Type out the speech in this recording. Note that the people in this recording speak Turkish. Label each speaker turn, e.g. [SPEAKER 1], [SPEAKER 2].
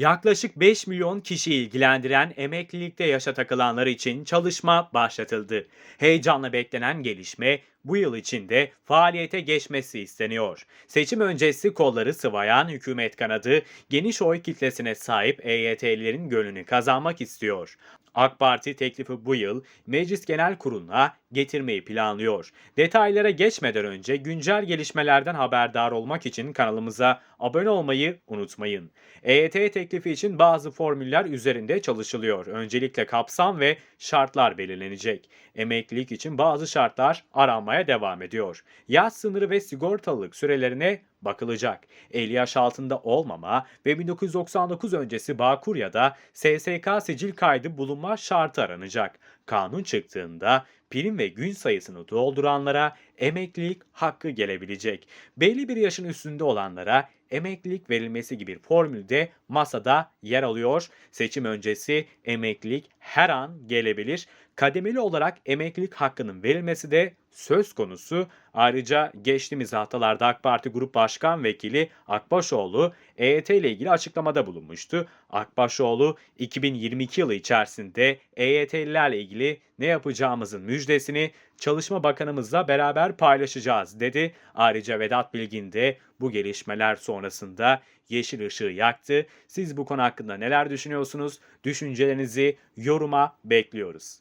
[SPEAKER 1] Yaklaşık 5 milyon kişi ilgilendiren emeklilikte yaşa takılanlar için çalışma başlatıldı. Heyecanla beklenen gelişme bu yıl içinde faaliyete geçmesi isteniyor. Seçim öncesi kolları sıvayan hükümet kanadı geniş oy kitlesine sahip EYT'lilerin gönlünü kazanmak istiyor. AK Parti teklifi bu yıl Meclis Genel Kurulu'na getirmeyi planlıyor. Detaylara geçmeden önce güncel gelişmelerden haberdar olmak için kanalımıza abone olmayı unutmayın. EYT teklifi için bazı formüller üzerinde çalışılıyor. Öncelikle kapsam ve şartlar belirlenecek. Emeklilik için bazı şartlar aranmaya devam ediyor. Yaş sınırı ve sigortalılık sürelerine bakılacak. 50 yaş altında olmama ve 1999 öncesi Bağkur ya da SSK sicil kaydı bulunma şartı aranacak. Kanun çıktığında prim ve gün sayısını dolduranlara emeklilik hakkı gelebilecek. Belli bir yaşın üstünde olanlara emeklilik verilmesi gibi bir formül de masada yer alıyor. Seçim öncesi emeklilik her an gelebilir. Kademeli olarak emeklilik hakkının verilmesi de söz konusu. Ayrıca geçtiğimiz haftalarda AK Parti Grup Başkan Vekili Akbaşoğlu EYT ile ilgili açıklamada bulunmuştu. Akbaşoğlu 2022 yılı içerisinde EYT'lilerle ilgili ne yapacağımızın müjdesini Çalışma Bakanımızla beraber paylaşacağız dedi. Ayrıca Vedat Bilgin de bu gelişmeler sonrasında yeşil ışığı yaktı. Siz bu konu hakkında neler düşünüyorsunuz? Düşüncelerinizi yoruma bekliyoruz.